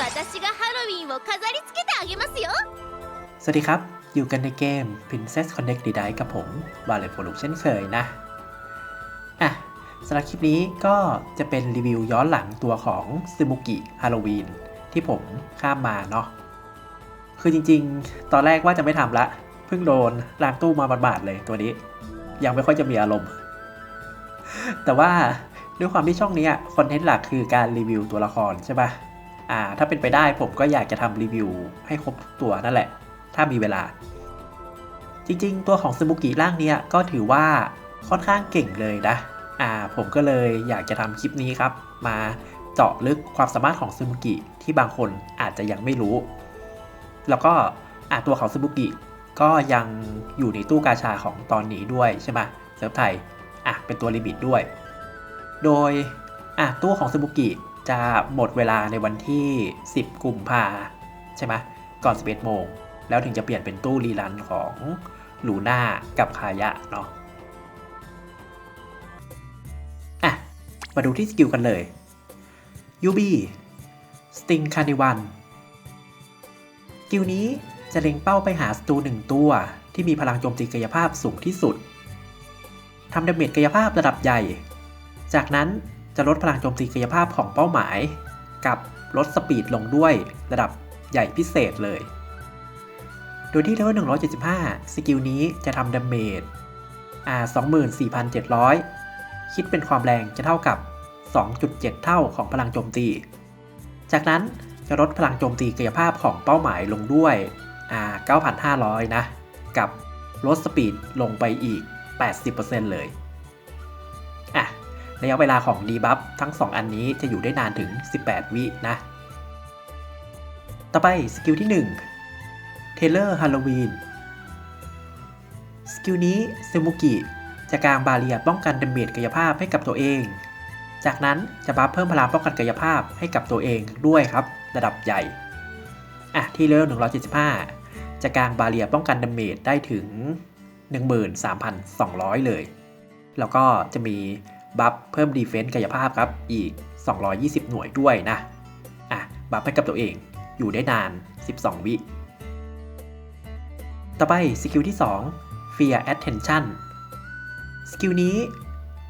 私がハロウィンを飾り付けてあげますよ สวัสดีครับ อยู่กันในเกม Princess Connect d i กับผมบาเลโฟลุกเช่นเคยนะ อ่ะสำหรับคลิปนี้ก็จะเป็นรีวิวย้อนหลังตัวของซึมุกิฮาโลวีนที่ผมข้ามมาเนาะ คือจริง ๆ ตอนแรกว่าจะไม่ทำละ เพิ่งโดนล้างตู้มาบาดๆเลยตัวนี้ ยังไม่ค่อยจะมีอารมณ์ แต่ว่าด้วยความที่ช่องนี้คอนเทนต์หลักคือการรีวิวตัวละครใช่ปะอ่า ถ้าเป็นไปได้ผมก็อยากจะทำรีวิวให้ครบตัวนั่นแหละ ถ้ามีเวลา จริงๆ ตัวของซึมุกิร่างเนี้ยก็ถือว่าค่อนข้างเก่งเลยนะ อ่า ผมก็เลยอยากจะทำคลิปนี้ครับ มาเจาะลึกความสามารถของซึมุกิที่บางคนอาจจะยังไม่รู้ แล้วก็อ่าตัวของซึมุกิก็ยังอยู่ในตู้กาชาของตอนนี้ด้วยใช่ไหมเซิร์ฟไทยอะเป็นตัวลิมิตด้วย โดยอะตู้ของซึมุกิจะหมดเวลาในวันที่ 10 กุมภาใช่ไหมก่อน 11 โมง แล้วถึงจะเปลี่ยนเป็นตู้รีรันของลูน่ากับคายะเนาะอะ มาดูที่สกิลกันเลย UB Sting Carnival ส กิลนี้จะเล็งเป้าไปหาศัตรูหนึ่งตัวที่มีพลังโจมตีกายภาพสูงที่สุดทำดาเมจกายภาพระดับใหญ่ จากนั้นจะลดพลังโจมตีกายภาพของเป้าหมาย กับลดสปีดลงด้วยระดับใหญ่พิเศษเลย โดยที่เลเวล175 สกิลนี้จะทำดาเมจอ่า24,700 คิดเป็นความแรงจะเท่ากับ 2.7 เท่าของพลังโจมตี จากนั้น จะลดพลังโจมตีกายภาพของเป้าหมายลงด้วยอ่า9,500 นะ กับลดสปีดลงไปอีก 80%เลยอะระยะเวลาของดีบัฟทั้ง 2 อันนี้จะอยู่ได้นานถึง 18 วินะ ต่อไปสกิลที่1เทเลอร์ฮาโลวีนสกิลนี้เซมุกิจะกางบาเรียป้องกันดาเมจกายภาพให้กับตัวเอง จากนั้นจะบัฟเพิ่มพลังป้องกันกายภาพให้กับตัวเองด้วยครับ ระดับใหญ่อะที่เลเวล175 จะกางบาเรียป้องกันดาเมจได้ถึง 13,200 เลย แล้วก็จะมีบัฟเพิ่มดีเฟนซ์กายภาพครับอีก 220 หน่วยด้วยนะอะบัฟให้กับตัวเองอยู่ได้นาน 12 วิ ต่อไปสกิลที่ 2 Fear Attention สกิลนี้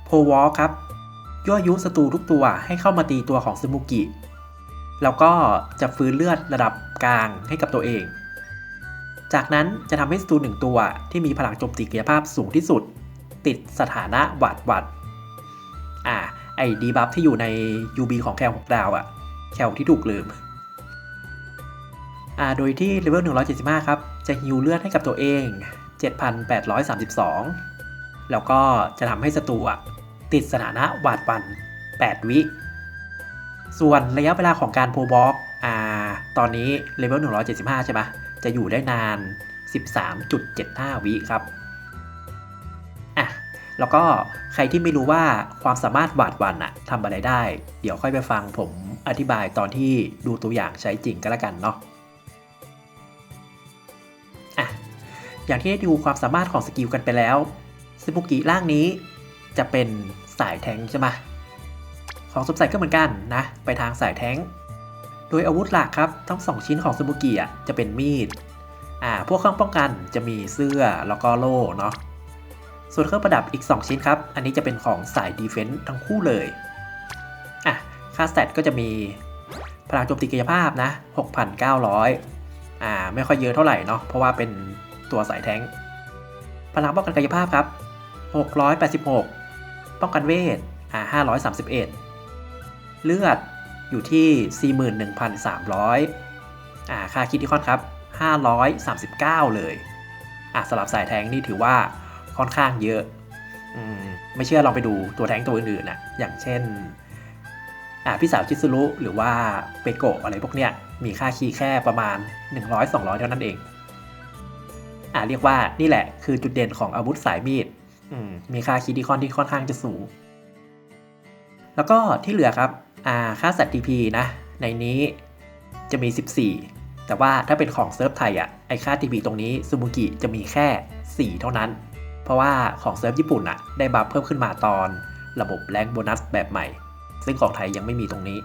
p o w a l ครับ ยั่วยุศัตรูทุกตัวให้เข้ามาตีตัวของซึมุกิ แล้วก็จะฟื้นเลือดระดับกลางให้กับตัวเอง จากนั้นจะทำให้ศัตรูหนึ่งตัวที่มีพลังโจมตีกายภาพสูงที่สุด ติดสถานะหวาดหวัดอ่าไอ้ดีบัฟที่อยู่ใน UB ของแคล6ดาวอะแคลที่ถูกลืมอ่าโดยที่เลเวล175 ครับ จะฮิวเลือดให้กับตัวเอง 7,832 แล้วก็จะทำให้ศัตรูอะติดสถานะหวาดวัน 8 วิ ส่วนระยะเวลาของการโพบ็อกอ่าตอนนี้เลเวล175 ใช่ไหมจะอยู่ได้นาน 13.75 วิครับอะแล้วก็ใครที่ไม่รู้ว่าความสามารถหวาดวันอะทำอะไรได้ เดี๋ยวค่อยไปฟังผมอธิบายตอนที่ดูตัวอย่างใช้จริงก็แล้วกันเนาะอะอย่างที่ได้ดูความสามารถของสกิลกันไปแล้วซิบุกิร่างนี้จะเป็นสายแทงใช่ไหม ของสมใส่ก็เหมือนกันนะ ไปทางสายแท้ง โดยอาวุธหลักครับ ทั้งสองชิ้นของซิบุกิอะจะเป็นมีด อ่า พวกเครื่องป้องกันจะมีเสื้อแล้วก็โล่เนาะ ส่วนเครื่องประดับอีก 2 ชิ้นครับ อันนี้จะเป็นของสายดีเฟนต์ทั้งคู่เลย อะ ค่าสเตตก็จะมีพลังโจมตีกายภาพนะ 6,900 อ่า ไม่ค่อยเยอะเท่าไหร่เนาะ เพราะว่าเป็นตัวสายแท้ง พลังป้องกันกายภาพครับ 686 ป้องกันเวทอ่า531 เลือดอยู่ที่ 41,300อ่าค่าคิดที่ค่อนครับ 539 เลยอะสำหรับสายแทงนี่ถือว่าค่อนข้างเยอะอืมไม่เชื่อลองไปดูตัวแทงตัวอื่นๆนะอย่างเช่นอ่าพี่สาวชิซุรุหรือว่าเปโกะอะไรพวกเนี้ยมีค่าคีย์แค่ประมาณ 100-200 เท่านั้นเองอ่าเรียกว่านี่แหละคือจุดเด่นของอาวุธสายมีดอืมมีค่าคีย์ที่ค่อนที่ค่อนข้างจะสูง แล้วก็ที่เหลือครับ อ่าค่าสัตว์ TP นะ ในนี้จะมี 14 แต่ว่าถ้าเป็นของเซิร์ฟไทยอะไอค่า TP ตรงนี้ซูมูกิจะมีแค่ 4 เท่านั้น เพราะว่าของเซิร์ฟญี่ปุ่นอะได้บัฟเพิ่มขึ้นมาตอนระบบแรงโบนัสแบบใหม่ ซึ่งของไทยยังไม่มีตรงนี้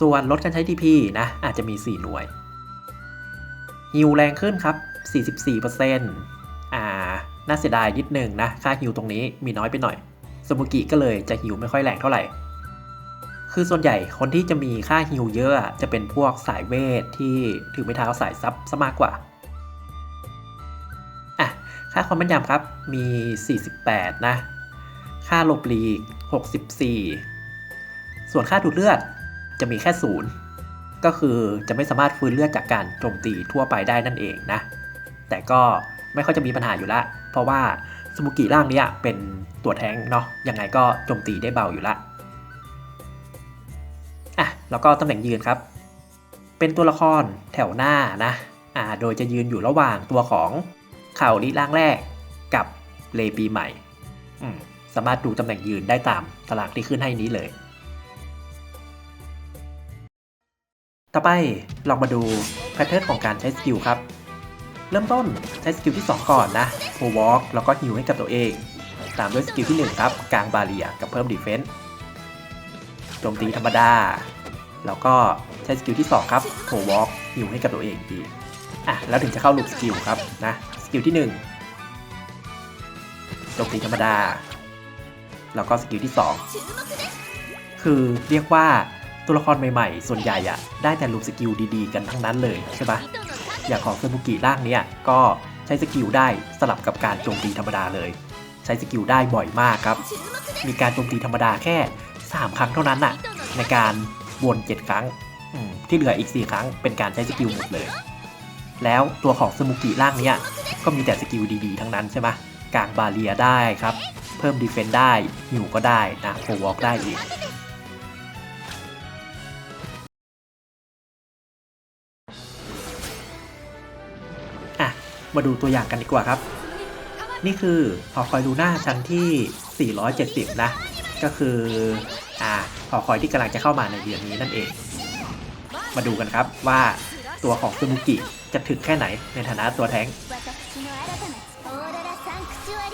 ส่วนลดการใช้ TP นะ อาจจะมี 4 หน่วยฮิวแรงขึ้นครับ 44%อ่า น่าเสียดายนิดนึงนะ ค่าฮิวตรงนี้มีน้อยไปหน่อยสมุกิก็เลยจะฮิวไม่ค่อยแรงเท่าไหร่ คือส่วนใหญ่คนที่จะมีค่าฮิวเยอะจะเป็นพวกสายเวทที่ถือไม้เท้าสายซับซะมากกว่าอะค่าความแม่นยำครับมี 48 นะ ค่าลบลีก 64 ส่วนค่าดูดเลือดจะมีแค่ศูนย์ก็คือจะไม่สามารถฟื้นเลือดจากการโจมตีทั่วไปได้นั่นเองนะ แต่ก็ไม่ค่อยจะมีปัญหาอยู่ละ เพราะว่าสมุกิร่างนี้เป็นตัวแท้งเนาะยังไงก็โจมตีได้เบาอยู่ละ แล้วก็ตำแหน่งยืนครับ เป็นตัวละครแถวหน้านะอ่าโดยจะยืนอยู่ระหว่างตัวของเข่าลิร่างแรกกับเลปีใหม่อืมสามารถดูตำแหน่งยืนได้ตามตารางที่ขึ้นให้นี้เลย ต่อไปลองมาดูแพทเทิร์นของการใช้สกิลครับ เริ่มต้นใช้สกิลที่ 2 ก่อนนะโ w วอล์กแล้วก็ฮิวให้กับตัวเอง ตามด้วยสกิลที่ 1 ครับ กลางบาเรียกับเพิ่มดีเฟนส์โจมตีธรรมดา แล้วก็ใช้สกิลที่ 2 ครับโ w วอล์กฮิวให้กับตัวเองอีอะแล้วถึงจะเข้าลูปสกิลครับนะสกิลที่1โจมตีธรรมดา แล้วก็สกิลที่ 2 คือเรียกว่าตัวละครใหม่ๆ ส่วนใหญ่อะได้แต่ลูปสกิลดีๆ กันทั้งนั้นเลยใช่ปะอย่างของเซบุกิร่างเนี้ยก็ใช้สกิลได้สลับกับการโจมตีธรรมดาเลย ใช้สกิลได้บ่อยมากครับ มีการโจมตีธรรมดาแค่ 3 ครั้งเท่านั้นน่ะในการ วน7 ครั้งอืมที่เหลืออีก 4 ครั้งเป็นการใช้สกิลหมดเลย แล้วตัวของสมุกิร่างเนี้ยก็มีแต่สกิลดีๆ ทั้งนั้นใช่ไหมกลางบาเรียได้ครับ เพิ่มดีเฟนได้หิวก็ได้นะโฟวอล์กได้อีกอะมาดูตัวอย่างกันดีกว่าครับ นี่คือหอคอยลูน่าชั้นที่ 470 นะ ก็คือ อ่าหอคอยที่กำลังจะเข้ามาในเดือนนี้นั่นเอง มาดูกันครับว่าตัวของซูมุกิจะถึงแค่ไหนในฐานะตัวแท้ง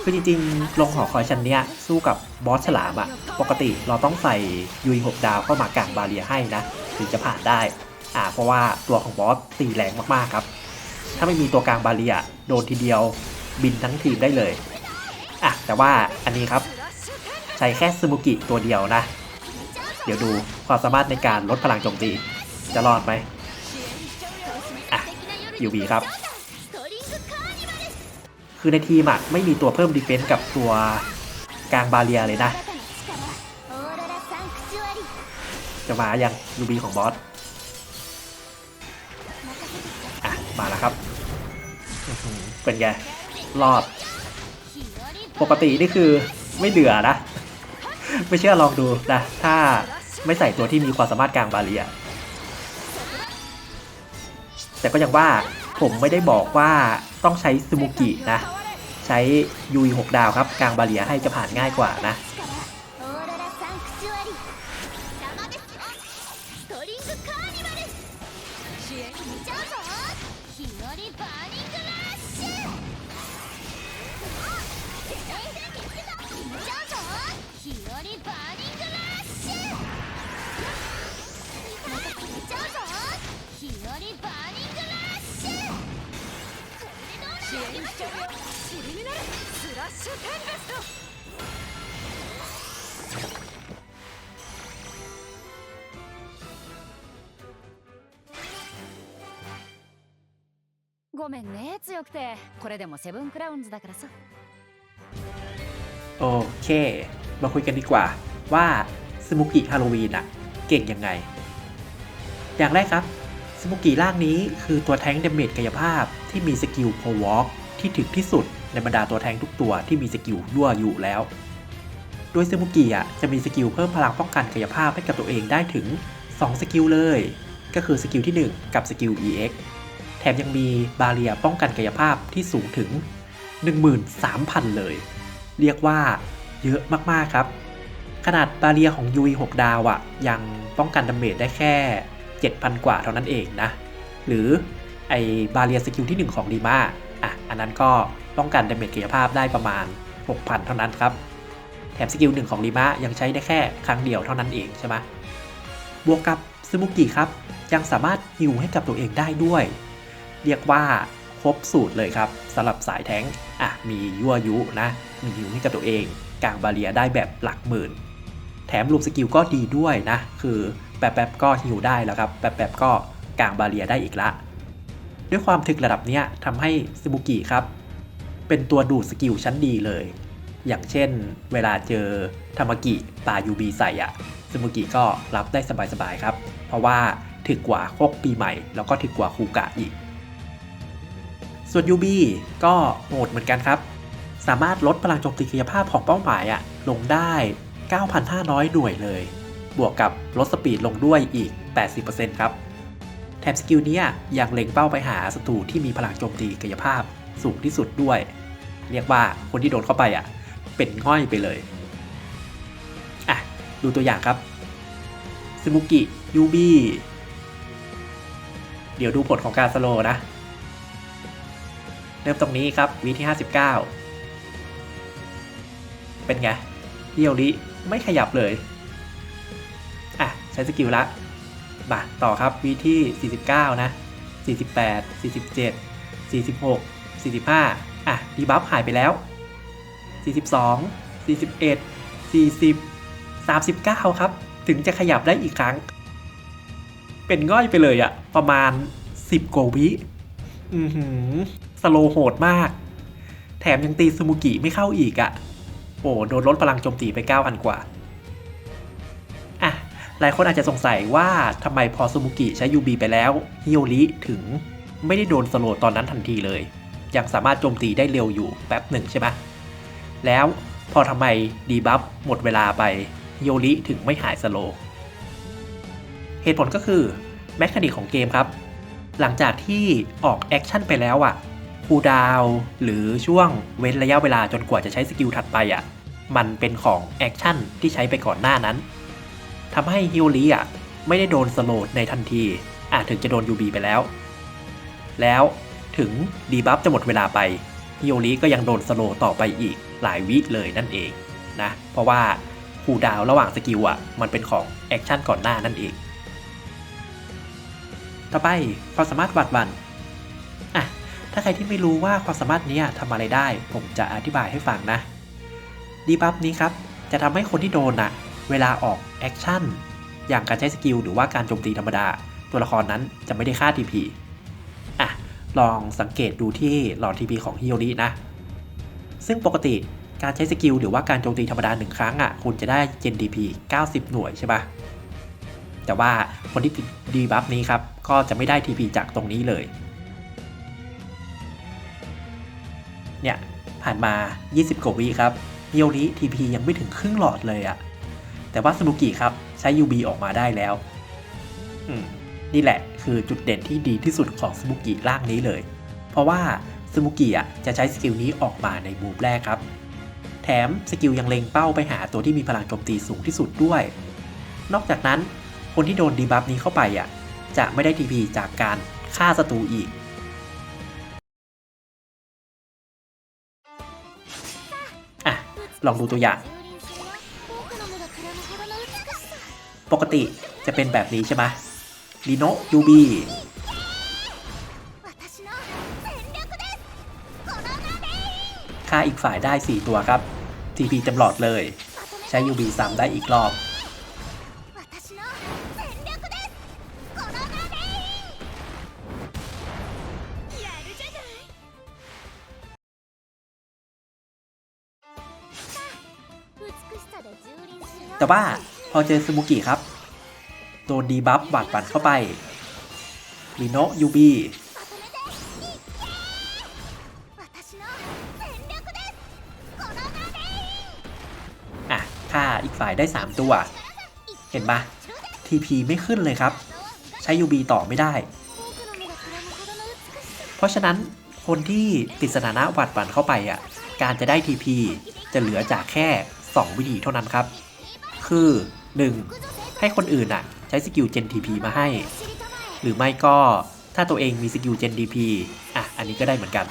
คือจริงๆ ลงหอคอยชั้นเนี้ยสู้กับบอสฉลามอะปกติเราต้องใส่ยูย6ดาวเข้ามากลางบาเรียให้นะ ถึงจะผ่านได้ อ่าเพราะว่าตัวของบอสตีแรงมากๆครับ ถ้าไม่มีตัวกลางบาเรียโดนทีเดียวบินทั้งทีมได้เลยอะแต่ว่าอันนี้ครับ ใช้แค่ซูมุกิตัวเดียวนะ เดี๋ยวดูความสามารถในการลดพลังโจมตี จะรอดไหมอะยูบีครับ คือในทีมอะไม่มีตัวเพิ่มดีเฟนส์กับตัวกลางบาเรียเลยนะ จะมายังยูบีของบอสอะมาแล้วครับ เป็นไง รอด ปกตินี่คือไม่เหลือนะ ไม่เชื่อลองดูนะ ถ้า ไม่ใส่ตัวที่มีความสามารถกลางบาเรีย แต่ก็ยังว่าผมไม่ได้บอกว่าต้องใช้ซูมุกินะ ใช้ยูย6ดาวครับ กลางบาเรียให้จะผ่านง่ายกว่านะ ごめんね強くてこれでもセブンクラウンズだからさ โอเค มาคุยกันดีกว่าว่าสมุกิฮาโลวีนอะเก่งยังไง อย่างแรกครับสมุกิร่างนี้คือตัวแท้งเดเมจกายภาพที่มีสกิลโพวอล์กที่ถึงที่สุดในบรรดาตัวแท้งทุกตัวที่มีสกิลยั่วอยู่แล้ว โดยสมุกิอะจะมีสกิลเพิ่มพลังป้องกันกายภาพให้กับตัวเองได้ถึง 2 สกิลเลย ก็คือสกิลที่ 1 กับสกิล EX แ ถมยังมีบาเรียป้องกันกายภาพที่สูงถึง 13,000 เลย เรียกว่าเยอะมากๆครับ ขนาดบาเรียของยู6ดาวอะยังป้องกันดาเมจได้แค่ 7,000 กว่าเท่านั้นเองนะ หรือไอบาเรียสกิลที่ 1 ของดีมาอะอันนั้นก็ป้องกันดาเมจกายภาพได้ประมาณ 6,000 เท่านั้นครับ แถมสกิลหนึ่งของดีมายังใช้ได้แค่ครั้งเดียวเท่านั้นเองใช่ไหมบวกกับซึมุกิครับยังสามารถฮิวให้กับตัวเองได้ด้วย เรียกว่าครบสูตรเลยครับสำหรับสายแท้งอะมียั่วยุนะมีฮิวให้กับตัวเองกลางบาเรียได้แบบหลักหมื่น แถมรูปสกิลก็ดีด้วยนะ คือแป๊บๆก็ฮิวได้แล้วครับแป๊บๆก็กลางบาเรียได้อีกละ ด้วยความถึกระดับเนี้ยทำให้ซึมุกิครับ เป็นตัวดูดสกิลชั้นดีเลย อย่างเช่น เวลาเจอธรรมกิปายูบีใส่อะซึมุกิก็รับได้สบายๆครับ เพราะว่าถึกกว่าโคกปีใหม่ แล้วก็ถึกกว่าคูกะอีก ส่วนยูบีก็โหดเหมือนกันครับ สามารถลดพลังโจมตีกายภาพของเป้าหมายอะลงได้ 9,500 หน่วยเลย บวกกับลดสปีดลงด้วยอีก 80%ครับ แถมสกิลนี้ยังเล็งเป้าไปหาศัตรูที่มีพลังโจมตีกายภาพสูงที่สุดด้วย เรียกว่าคนที่โดนเข้าไปอะ เป็นง่อยไปเลย อะ ดูตัวอย่างครับซึมุกิยูบีเดี๋ยวดูผลของการสโลนะ เริ่มตรงนี้ครับวีที่ 59 เป็นไงเฮียวริไม่ขยับเลย อะ ใช้สกิลละบ่าต่อครับวีที่ 49 นะ 48 47 46 45 อะดีบัฟหายไปแล้ว 42 41 40 39 ครับ ถึงจะขยับได้อีกครั้ง เป็นง่อยไปเลยอะประมาณ 10กว่าวิ อือหือ สโลโหดมาก แถมยังตีซูมุกิไม่เข้าอีกอะโอ้โดนลดพลังโจมตีไป 9,000 กว่า อะ หลายคนอาจจะสงสัยว่าทำไมพอซูมุกิใช้ยูบีไปแล้วฮิโอริถึงไม่ได้โดนสโลตอนนั้นทันทีเลย ยังสามารถโจมตีได้เร็วอยู่แป๊บหนึ่งใช่ไหมแล้วพอทำไมดีบัฟหมดเวลาไปฮิโอริถึงไม่หายสโลเหตุผลก็คือแมคานิกของเกมครับ หลังจากที่ออกแอคชั่นไปแล้วอะ คูดาวหรือช่วงเว้นระยะเวลาจนกว่าจะใช้สกิลถัดไปอะมันเป็นของแอคชั่นที่ใช้ไปก่อนหน้านั้นทำให้ฮิโอริอะไม่ได้โดนสโลว์ในทันที อาจถึงจะโดนยูบีไปแล้ว แล้วถึงดีบัฟจะหมดเวลาไปฮิโอริก็ยังโดนสโลว์ต่อไปอีกหลายวิเลยนั่นเองนะ เพราะว่าคูดาวระหว่างสกิลอะ มันเป็นของแอคชั่นก่อนหน้านั่นเอง ต่อไปความสามารถหวัดวัน ถ้าใครที่ไม่รู้ว่าความสามารถนี้ทำอะไรได้ ผมจะอธิบายให้ฟังนะดีบัฟนี้ครับ จะทำให้คนที่โดนอะเวลาออกแอคชั่นอย่างการใช้สกิลหรือว่าการโจมตีธรรมดา ตัวละครนั้นจะไม่ได้ค่า TP อะ ลองสังเกตดูที่หลอด TP ของฮิโอรินะ ซึ่งปกติการใช้สกิลหรือว่าการโจมตีธรรมดาหนึ่งครั้งอะคุณจะได้เจน TP 90 หน่วยใช่ปะแต่ว่าคนที่ติดดีบัฟนี้ครับ ก็จะไม่ได้ TP จากตรงนี้เลย เนี่ยผ่านมา 20กว่าวิครับฮิโอริ TP ยังไม่ถึงครึ่งหลอดเลยอะแต่ว่าสมุกิครับใช้ UB ออกมาได้แล้ว อืมนี่แหละคือจุดเด่นที่ดีที่สุดของสมุกิร่างนี้เลย เพราะว่าสมุกิอะจะใช้สกิลนี้ออกมาในมูฟแรกครับ แถมสกิลยังเล็งเป้าไปหาตัวที่มีพลังโจมตีสูงที่สุดด้วย นอกจากนั้นคนที่โดนดีบัฟนี้เข้าไปอะจะไม่ได้ทีพีจากการฆ่าศัตรูอีก ลองดูตัวอย่าง ปกติจะเป็นแบบนี้ใช่ไหมลีโนยูบีฆ่าอีกฝ่ายได้ 4 ตัวครับ TP เต็มหลอดเลย ใช้ UB ซ้ำได้อีกรอบ แต่ว่าพอเจอซูมุกิครับโดนดีบัฟบาดปั่นเข้าไปลีโนยูบีอะฆ่าอีกฝ่ายได้ 3 ตัว เห็นปะ TP ไม่ขึ้นเลยครับ ใช้ UB ต่อไม่ได้ เพราะฉะนั้นคนที่ติดสถานะหวัดปั่นเข้าไปอะ การจะได้ TP จะเหลือจากแค่ 2 วิธีเท่านั้นครับ คือ 1. ให้คนอื่นอะ ใช้สกิลเจน TP มาให้ หรือไม่ก็ถ้าตัวเองมีสกิลเจน DP อะ อันนี้ก็ได้เหมือนกัน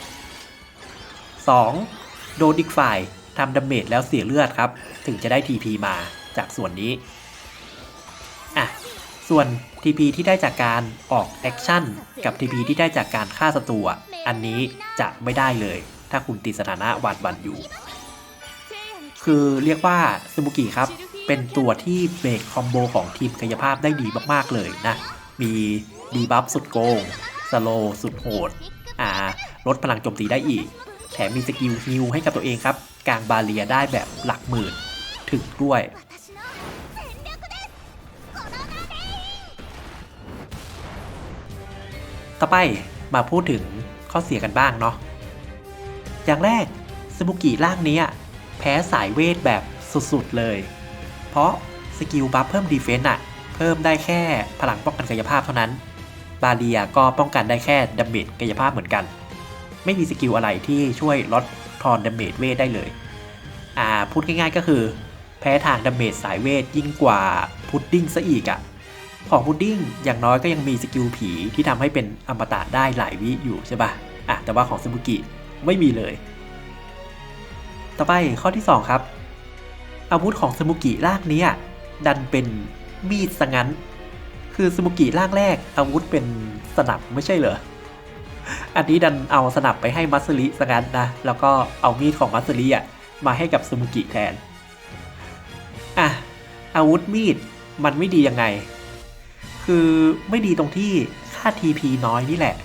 2. โดนอีกฝ่ายทำดาเมจแล้วเสียเลือดครับ ถึงจะได้ TP มาจากส่วนนี้อะส่วน TP ที่ได้จากการออกแอคชั่นกับ TP ที่ได้จากการฆ่าศัตรูอันนี้จะไม่ได้เลย ถ้าคุณติดสถานะหวาดหวันอยู่ คือเรียกว่าซูมุกิครับ เป็นตัวที่เบรกคอมโบของทีมกายภาพได้ดีมากๆเลยนะ มีดีบัฟสุดโกง สโลสุดโหด อ่า ลดพลังโจมตีได้อีก แถมมีสกิลฮิลให้กับตัวเองครับ กลางบาเรียได้แบบหลักหมื่น ถึงด้วยต่อไปมาพูดถึงข้อเสียกันบ้างเนาะ อย่างแรกสมุกิร่างนี้อะแพ้สายเวทแบบสุดๆเลย เพราะสกิลบัฟเพิ่มดีเฟนต์อะเพิ่มได้แค่พลังป้องกันกายภาพเท่านั้น บาเรียก็ป้องกันได้แค่ดาเมจกายภาพเหมือนกัน ไม่มีสกิลอะไรที่ช่วยลดทอนดาเมจเวทได้เลย อ่าพูดง่ายๆก็คือ แพ้ทางดาเมจสายเวทยิ่งกว่าพุดดิ้งซะอีกอะของพุดดิ้งอย่างน้อยก็ยังมีสกิลผีที่ทำให้เป็นอมตะได้หลายวิอยู่ใช่ปะอะแต่ว่าของสมุกิไม่มีเลย ต่อไปข้อที่ 2 ครับ อาวุธของสมุกิร่างนี้ดันเป็นมีดซะงั้น คือสมุกิร่างแรกอาวุธเป็นสนับไม่ใช่เหรอ อันนี้ดันเอาสนับไปให้มัสึริซะงั้นนะ แล้วก็เอามีดของมัสึริอะมาให้กับสมุกิแทน อะ อาวุธมีดมันไม่ดียังไง คือไม่ดีตรงที่ค่า TP น้อยนี่แหละ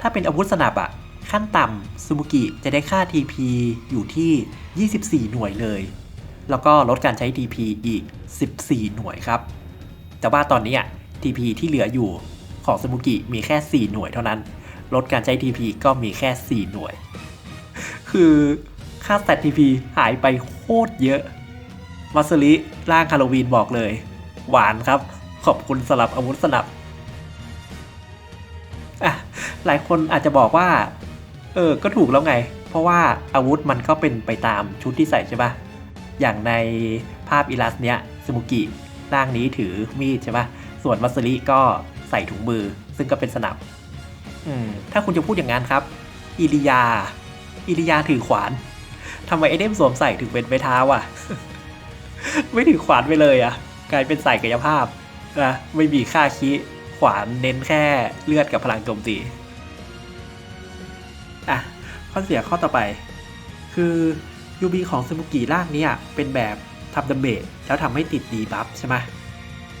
ถ้าเป็นอาวุธสนับอะขั้นต่ำซูมุกิจะได้ค่า TP อยู่ที่ 24 หน่วยเลย แล้วก็ลดการใช้ TP อีก 14 หน่วยครับ แต่ว่าตอนนี้อะ TP ที่เหลืออยู่ของซูมุกิมีแค่ 4 หน่วยเท่านั้น ลดการใช้ TP ก็มีแค่ 4 หน่วย คือค่าสแตท TP หายไปโคตรเยอะมาสริร่างฮาโลวีนบอกเลย หวานครับ ขอบคุณสำหรับอาวุธสนับอะหลายคนอาจจะบอกว่า เออ ก็ถูกแล้วไง เพราะว่าอาวุธมันก็เป็นไปตามชุดที่ใส่ใช่ปะ อย่างในภาพอิลัสเนี้ยสมุกิร่างนี้ถือมีดใช่ปะส่วนมัสริก็ใส่ถุงมือ ซึ่งก็เป็นสนับอืมถ้าคุณจะพูดอย่างนั้นครับ อิริยา อิริยาถือขวานทำไมไอเดมสวมใส่ถึงเป็นไม้เท้าอะ ไม่ถือขวานไปเลยอะ กลายเป็นใส่กายภาพนะไม่มีค่าคิขวานเน้นแค่เลือดกับพลังโจมตีอะข้อเสียข้อต่อไป คือ ยูบีของสมุกิร่างนี้เป็นแบบทำดาเมจแล้วทำให้ติดดีบัฟใช่ไหม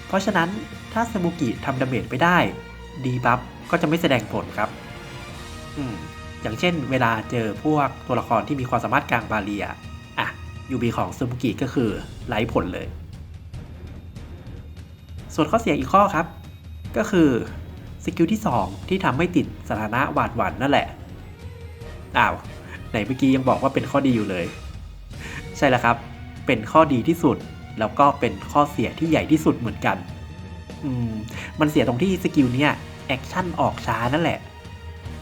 เพราะฉะนั้นถ้าสมุกิทำดาเมจไม่ได้ดีบัฟก็จะไม่แสดงผลครับ อืมอย่างเช่น เวลาเจอพวกตัวละครที่มีความสามารถกลางบาเรียอะยูบีของสมุกิก็คือไร้ผลเลย ส่วนข้อเสียอีกข้อครับ ก็คือสกิลที่ 2 ที่ทำให้ติดสถานะหวาดหวั่นนั่นแหละ อ้าว ไหนเมื่อกี้ยังบอกว่าเป็นข้อดีอยู่เลย ช่แล้วครับ เป็นข้อดีที่สุด แล้วก็เป็นข้อเสียที่ใหญ่ที่สุดเหมือนกัน อืม มันเสียตรงที่สกิลเนี้ยแอคชั่นออกช้านั่นแหละ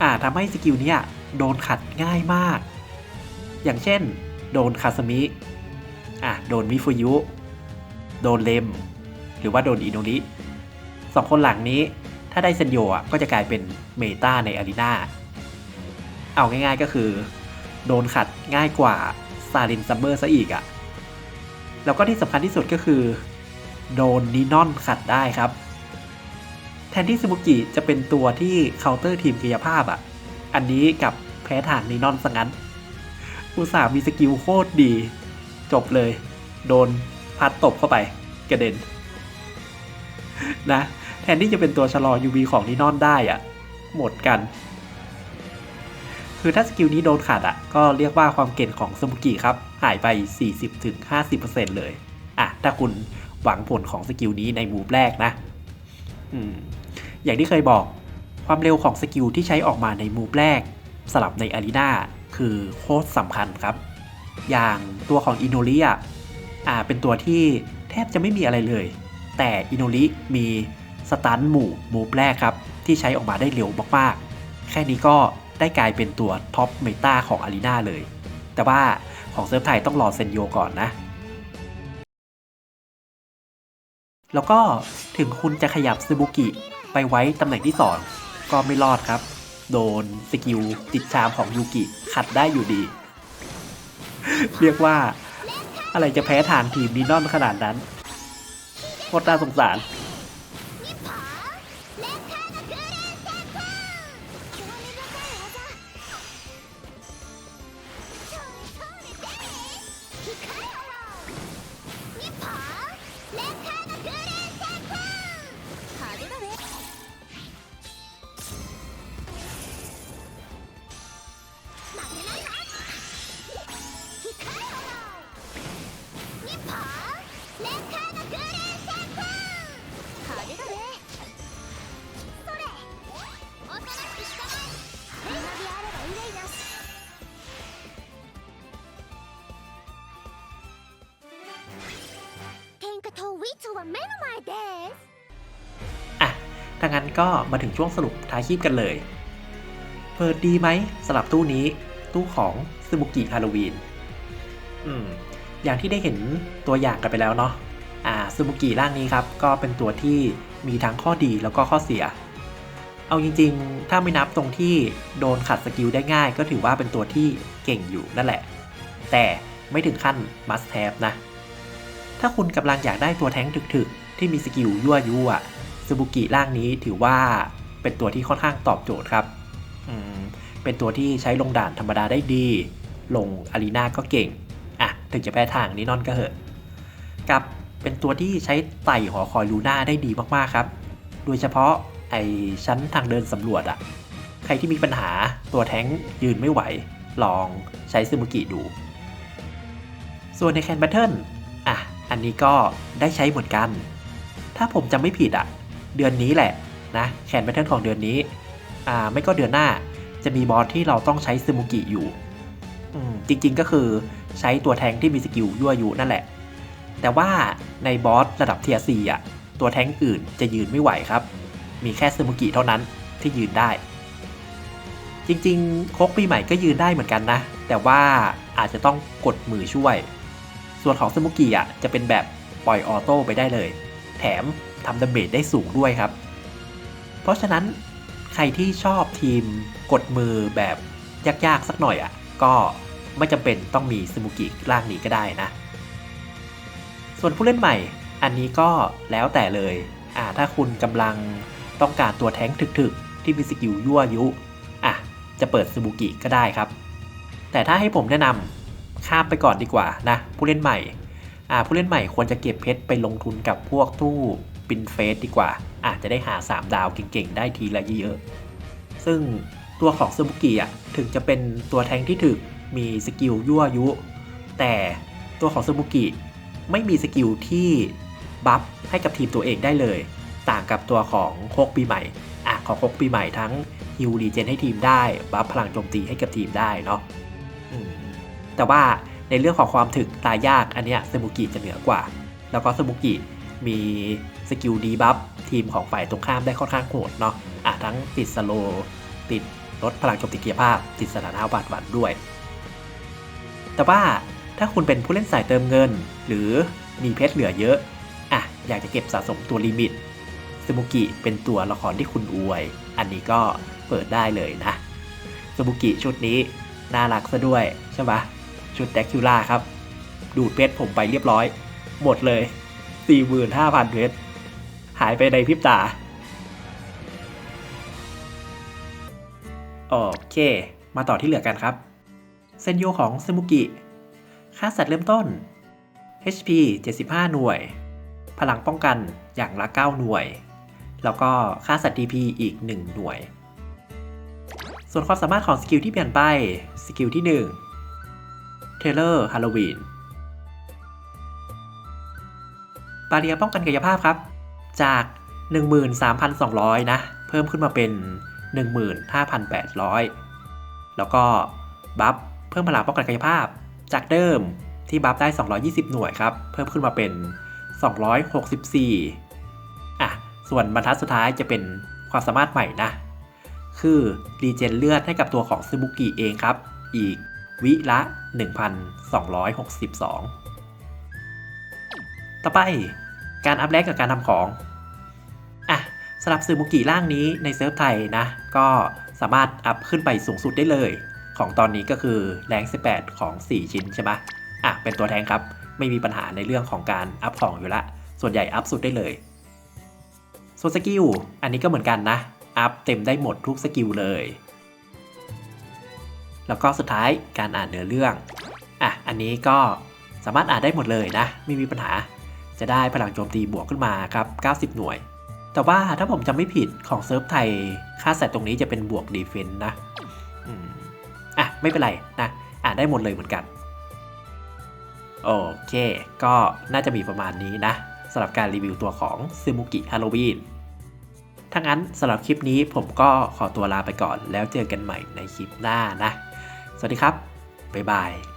อ่าทำให้สกิลเนี้ยโดนขัดง่ายมาก อย่างเช่น โดนคาสมิ อะ โดนมิฟุยุ โดนเลม หรือว่าโดนอินโนริสองคนหลังนี้ ถ้าได้เซนโยอะก็จะกลายเป็นเมตาในอารีนาเอาง่ายๆก็คือ โดนขัดง่ายกว่า ซาลินซัมเมอร์ซะอีกอะ แล้วก็ที่สำคัญที่สุดก็คือ โดนนีนอนขัดได้ครับ แทนที่สมุกิจะเป็นตัวที่เคาน์เตอร์ทีมกายภาพอะ อันนี้กับแพ้ทางนีนอนซะงั้น อุตส่าห์มีสกิลโคตรดี จบเลย โดนพัดตบเข้าไปกระเด็น นะ แทนที่จะเป็นตัวชะลอ UV ของนีนอนได้อะ หมดกัน คือถ้าสกิลนี้โดนขาดอะก็เรียกว่าความเก่งของสมุกิครับ หายไป 40-50%เลย อะ ถ้าคุณหวังผลของสกิลนี้ในมูฟแรกนะอืมอย่างที่เคยบอกความเร็วของสกิลที่ใช้ออกมาในมูฟแรกสลับในอารีนาคือโคตรสำคัญครับ อย่างตัวของอินโนริอะอ่าเป็นตัวที่แทบจะไม่มีอะไรเลย แต่อินโนริมีสตันหมู่มูฟแรกครับ ที่ใช้ออกมาได้เร็วมากๆ แค่นี้ก็ ได้กลายเป็นตัวท็อปเมตาของอารีนาเลย แต่ว่าของเซิร์ฟไทยต้องรอเซนโยก่อนนะ แล้วก็ถึงคุณจะขยับซูบุกิไปไว้ตำแหน่งที่2ก็ไม่รอดครับ โดนสกิลติดชามของยูกิขัดได้อยู่ดี เรียกว่าอะไรจะแพ้ทางทีมนีนอนขนาดนั้นโคตรน่าสงสาร งั้นก็มาถึงช่วงสรุปท้ายคลิปกันเลย เปิดดีไหมสำหรับตู้นี้ ตู้ของซึบุกิฮาโลวีนอืมอย่างที่ได้เห็นตัวอย่างกันไปแล้วเนาะอ่าซึบุกิร่างนี้ครับ ก็เป็นตัวที่มีทั้งข้อดีแล้วก็ข้อเสีย เอาจริงๆ ถ้าไม่นับตรงที่โดนขัดสกิลได้ง่าย ก็ถือว่าเป็นตัวที่เก่งอยู่นั่นแหละ แต่ไม่ถึงขั้น must have นะ ถ้าคุณกำลังอยากได้ตัวแท้งถึกๆ ที่มีสกิลยั่วยุอะ ซูบุกิร่างนี้ถือว่าเป็นตัวที่ค่อนข้างตอบโจทย์ครับอืมเป็นตัวที่ใช้ลงด่านธรรมดาได้ดี ลงอารีนาก็เก่ง อะ ถึงจะแพ้ทางนี้นอนก็เหอะ กับเป็นตัวที่ใช้ไต่หอคอยลูน่าได้ดีมากๆครับ โดยเฉพาะไอชั้นทางเดินสำรวจอะใครที่มีปัญหาตัวแท้งยืนไม่ไหว ลองใช้ซูบุกิดู ส่วนในแคนบัตเทิลอะ อันนี้ก็ได้ใช้เหมือนกัน ถ้าผมจำไม่ผิดอะ เดือนนี้แหละนะแคนแบทเทิลของเดือนนี้อ่าไม่ก็เดือนหน้าจะมีบอสที่เราต้องใช้ซึมุกิอยู่อืมจริงๆก็คือใช้ตัวแทงที่มีสกิลยั่วยุนั่นแหละ แต่ว่าในบอสระดับเทียร์4อะตัวแทงอื่นจะยืนไม่ไหวครับ มีแค่ซึมุกิเท่านั้นที่ยืนได้ จริงๆโคกปีใหม่ก็ยืนได้เหมือนกันนะ แต่ว่าอาจจะต้องกดมือช่วย ส่วนของซึมุกิอะจะเป็นแบบปล่อยออโต้ไปได้เลย แถม ทำดาเมจได้สูงด้วยครับ เพราะฉะนั้นใครที่ชอบทีมกดมือแบบยากๆ สักหน่อยอะ ก็ไม่จำเป็นต้องมีซึมุกิร่างนี้ก็ได้นะ ส่วนผู้เล่นใหม่ อันนี้ก็แล้วแต่เลย อ่าถ้าคุณกำลังต้องการตัวแท้งถึกๆ ที่มีสกิลยั่วยุ อะ จะเปิดซึมุกิก็ได้ครับ แต่ถ้าให้ผมแนะนำข้ามไปก่อนดีกว่านะ ผู้เล่นใหม่ อ่าผู้เล่นใหม่ควรจะเก็บเพชรไปลงทุนกับพวกตู้ ปินเฟสดีกว่า อาจจะได้หา 3 ดาวเก่งๆ ได้ทีละเยอะๆซึ่งตัวของซูบุกิอะถึงจะเป็นตัวแทงที่ถึกมีสกิลยั่วยุ แต่ตัวของซูบุกิไม่มีสกิลที่บัฟให้กับทีมตัวเองได้เลย ต่างกับตัวของโคกปีใหม่อะของโคกปีใหม่ทั้งฮิวรีเจนให้ทีมได้บัฟพลังโจมตีให้กับทีมได้เนาะแต่ว่าในเรื่องของความถึกตายยากอันเนี้ยสมุกิจะเหนือกว่า แล้วก็สมุกิมี กิลดีบัฟทีมของฝ่ายตรงข้ามได้ค่อนข้างโหดเนาะอะทั้งติดสโลว์ติดลดพลังโจมตีเกียร์ภาพ ติดสถานะบาดหวันด้วย แต่ว่าถ้าคุณเป็นผู้เล่นสายเติมเงิน หรือมีเพชรเหลือเยอะอะอยากจะเก็บสะสมตัวลิมิตสมุกิเป็นตัวละครที่คุณอวย อันนี้ก็เปิดได้เลยนะสมุกิชุดนี้น่ารักซะด้วยใช่ปะชุดแดกคิล่าครับ ดูดเพชรผมไปเรียบร้อย หมดเลย 45,000เพชร หายไปในพริบตา โอเค มาต่อที่เหลือกันครับ เซนโยของซึมุกิ ค่าสัตว์เริ่มต้น HP 75 หน่วย พลังป้องกันอย่างละ 9 หน่วย แล้วก็ค่าสัตว์ DP อีก 1 หน่วย ส่วนความสามารถของสกิลที่เปลี่ยนไป สกิลที่ 1 เทเลอร์ฮาโลวีนบาเรียป้องกันกายภาพครับ จาก 13,200 นะ เพิ่มขึ้นมาเป็น 15,800 แล้วก็บัฟเพิ่มพลังป้องกันกายภาพ จากเดิมที่บัฟได้ 220 หน่วยครับ เพิ่มขึ้นมาเป็น 264 อะ ส่วนบรรทัดสุดท้ายจะเป็นความสามารถใหม่นะ คือรีเจนเลือดให้กับตัวของซึบุกิเองครับ อีกวิละ 1,262 ต่อไป การอัพแลกกับการทำของอะสำหรับซูมุกิร่างนี้ในเซิร์ฟไทยนะ ก็สามารถอัพขึ้นไปสูงสุดได้เลย ของตอนนี้ก็คือแรง 18 ของ 4 ชิ้นใช่ไหมอะเป็นตัวแทงครับ ไม่มีปัญหาในเรื่องของการอัพของอยู่ละ ส่วนใหญ่อัพสุดได้เลย ส่วนสกิลอันนี้ก็เหมือนกันนะ อัพเต็มได้หมดทุกสกิลเลย แล้วก็สุดท้ายการอ่านเนื้อเรื่องอะอันนี้ก็สามารถอ่านได้หมดเลยนะ ไม่มีปัญหา จะได้พลังโจมตีบวกขึ้นมาครับ 90 หน่วย แต่ว่าถ้าผมจำไม่ผิดของเซิร์ฟไทย ค่าใส่ตรงนี้จะเป็นบวกดีเฟนต์นะอะ ไม่เป็นไรนะ อ่านได้หมดเลยเหมือนกัน โอเค ก็น่าจะมีประมาณนี้นะสำหรับการรีวิวตัวของซึมุกิฮาโลวีนถ้างั้นสำหรับคลิปนี้ผมก็ขอตัวลาไปก่อนแล้วเจอกันใหม่ในคลิปหน้านะ สวัสดีครับ บ๊ายบาย